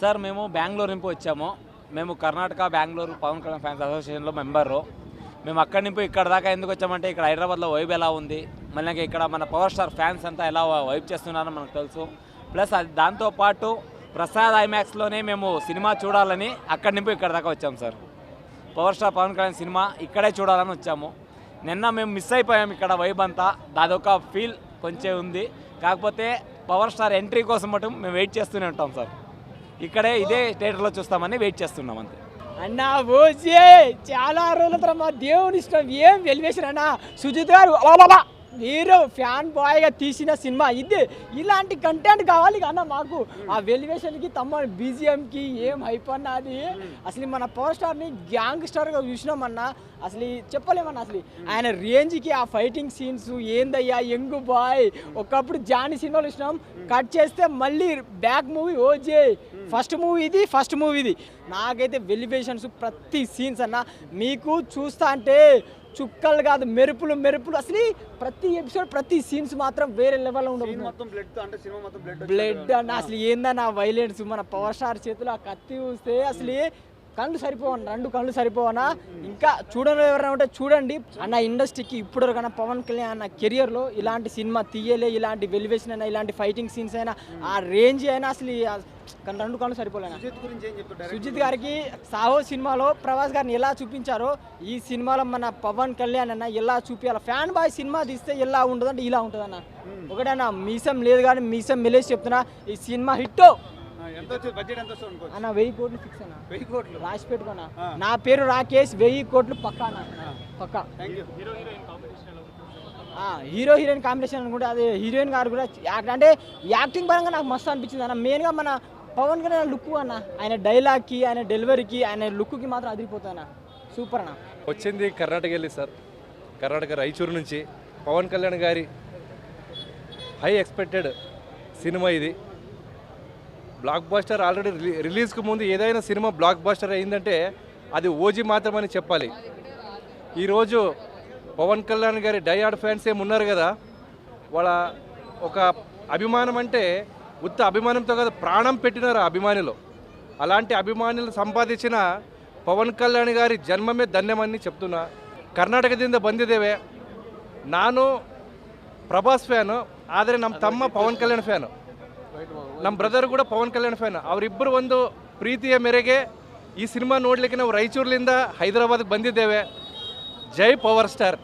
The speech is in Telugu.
సార్ మేము బెంగళూరు నుంచి వచ్చాము. మేము కర్ణాటక బెంగళూరు పవన్ కళ్యాణ్ ఫ్యాన్స్ అసోసియేషన్లో మెంబరు. మేము అక్కడి నుంచి ఇక్కడ దాకా ఎందుకు వచ్చామంటే ఇక్కడ హైదరాబాద్లో వైబ్ ఎలా ఉంది? మళ్ళీ ఇక్కడ మన పవర్ స్టార్ ఫ్యాన్స్ అంతా ఎలా వైబ్ చేస్తున్నారో మనకు తెలుసు. ప్లస్ అది దాంతోపాటు ప్రసాద్ ఐమాక్స్లోనే మేము సినిమా చూడాలని అక్కడి నుంచి ఇక్కడ దాకా వచ్చాము sir. Power star Pawan Kalyan cinema ఇక్కడే చూడాలని వచ్చాము. నిన్న మేము మిస్ అయిపోయాము ఇక్కడ వైబ్ అంతా. దాదొక ఫీల్ కొంచెం ఉంది. కాకపోతే పవర్ స్టార్ ఎంట్రీ కోసం మటు మేము వెయిట్ చేస్తూనే ఉంటాం సార్. ఇక్కడే ఇదే థియేటర్లో చూస్తామని వెయిట్ చేస్తున్నాం అంతే. అన్నా ఓజే చాలా రోజుల తర్వాత మా దేవుని ఇష్టం ఏం వెలివేషన్ అన్న? సుజిత్ గారు అలా మీరు ఫ్యాన్ బాయ్గా తీసిన సినిమా ఇది. ఇలాంటి కంటెంట్ కావాలి అన్న మాకు. ఆ వెలివేషన్కి తమ బీజిఎంకి ఏం హైప్ అది? అసలు మన పవర్ స్టార్ని గ్యాంగ్ స్టార్గా చూసినామన్నా అసలు చెప్పలేమన్నా అసలు. ఆయన రేంజ్కి ఆ ఫైటింగ్ సీన్స్ ఏందయ్యా యంగ్ బాయ్ ఒకప్పుడు జాని సినిమాలు చూసినాం. కట్ చేస్తే మళ్ళీ back movie OG. First movie ఇది ఫస్ట్ మూవీ ఇది. నాకైతే వెలివేషన్స్ ప్రతి సీన్స్ అన్న మీకు చూస్తా అంటే చుక్కలు కాదు మెరుపులు మెరుపులు అసలు ప్రతి ఎపిసోడ్ ప్రతి సీన్స్ మాత్రం వేరే లెవెల్లో ఉండదు మొత్తం బ్లడ్ అన్న అసలు ఏందన్న వైలెన్స్ మన పవర్ స్టార్ చేతిలో ఆ కత్తి చూస్తే అసలు కళ్ళు సరిపోవన్న రెండు కళ్ళు సరిపోవనా? ఇంకా చూడని ఎవరైనా ఉంటే చూడండి. అన్న ఇండస్ట్రీకి ఇప్పుడు కన్నా పవన్ కళ్యాణ్ అన్న కెరియర్లో ఇలాంటి సినిమా తీయలే ఇలాంటి వెలివేషన్ అయినా ఇలాంటి ఫైటింగ్ సీన్స్ అయినా ఆ రేంజ్ అయినా అసలు కానీ రెండు కళ్ళు సరిపోలేనా? సుజిత్ గారికి సాహో సినిమాలో ప్రభాస్ గారిని ఎలా చూపించారో ఈ సినిమాలో మన పవన్ కళ్యాణ్ అన్న ఎలా చూపించాలి? ఫ్యాన్ బాయ్ సినిమా తీస్తే ఎలా ఉంటుందంటే ఇలా ఉంటుందన్న. ఒకటన్నా మీసం లేదు కానీ మీసం మెలేసి చెప్తున్నా ఈ సినిమా హిట్ అన్న వెయ్యి కోట్లు ఫిక్స్ అన్న. వెయ్యి కోట్లు? రాసి పెట్టుకున్నా. నా పేరు రాకేష్ వెయ్యి కోట్లు పక్కా అన్న. పక్కా. హీరో హీరోయిన్ కాంబినేషన్ అనుకుంటే అది హీరోయిన్ గారు కూడా యాక్ట్ అంటే యాక్టింగ్ పరంగా నాకు మస్తు అనిపించింది అన్న. మెయిన్గా మన పవన్ కళ్యాణ్ లుక్ అన్న. ఆయన డైలాగ్కి ఆయన డెలివరీకి ఆయన లుక్కి మాత్రం అదిరిపోతాను సూపర్ అన్న. వచ్చింది కర్ణాటక వెళ్ళి సార్. కర్ణాటక రాయచూరు నుంచి. పవన్ కళ్యాణ్ గారి హై ఎక్స్పెక్టెడ్ సినిమా ఇది. బ్లాక్ బాస్టర్ ఆల్రెడీ రిలీజ్కి ముందు ఏదైనా సినిమా బ్లాక్ బాస్టర్ అయిందంటే అది ఓజీ మాత్రమని చెప్పాలి. ఈరోజు పవన్ కళ్యాణ్ గారి డయాడ్ ఫ్యాన్స్ ఏమున్నారు కదా వాళ్ళ ఒక అభిమానం అంటే ఉత్త అభిమానంతో కదా ప్రాణం పెట్టినారు అభిమానులు. అలాంటి అభిమానులు సంపాదించిన పవన్ కళ్యాణ్ గారి జన్మమే ధన్యమని చెప్తున్నా. కర్ణాటక దింద బందిదేవే నాను ప్రభాస్ ఫ్యాను ఆదరే నమ్మ తమ్మ పవన్ కళ్యాణ్ ఫ్యాను. ನಮ್ಮ ಬ್ರದರ್ ಕೂಡ ಪವನ್ ಕಲ್ಯಾಣ್ ಫ್ಯಾನ್ ಅವರಿಬ್ಬರು ಒಂದು ಪ್ರೀತಿಯ ಮೇರೆಗೆ ಈ ಸಿನಿಮಾ ನೋಡ್ಲಿಕ್ಕೆ ನಾವು ರಾಯಚೂರಿನಿಂದ ಹೈದರಾಬಾದ್ಗೆ ಬಂದಿದ್ದೇವೆ. ಜೈ ಪವರ್ ಸ್ಟಾರ್.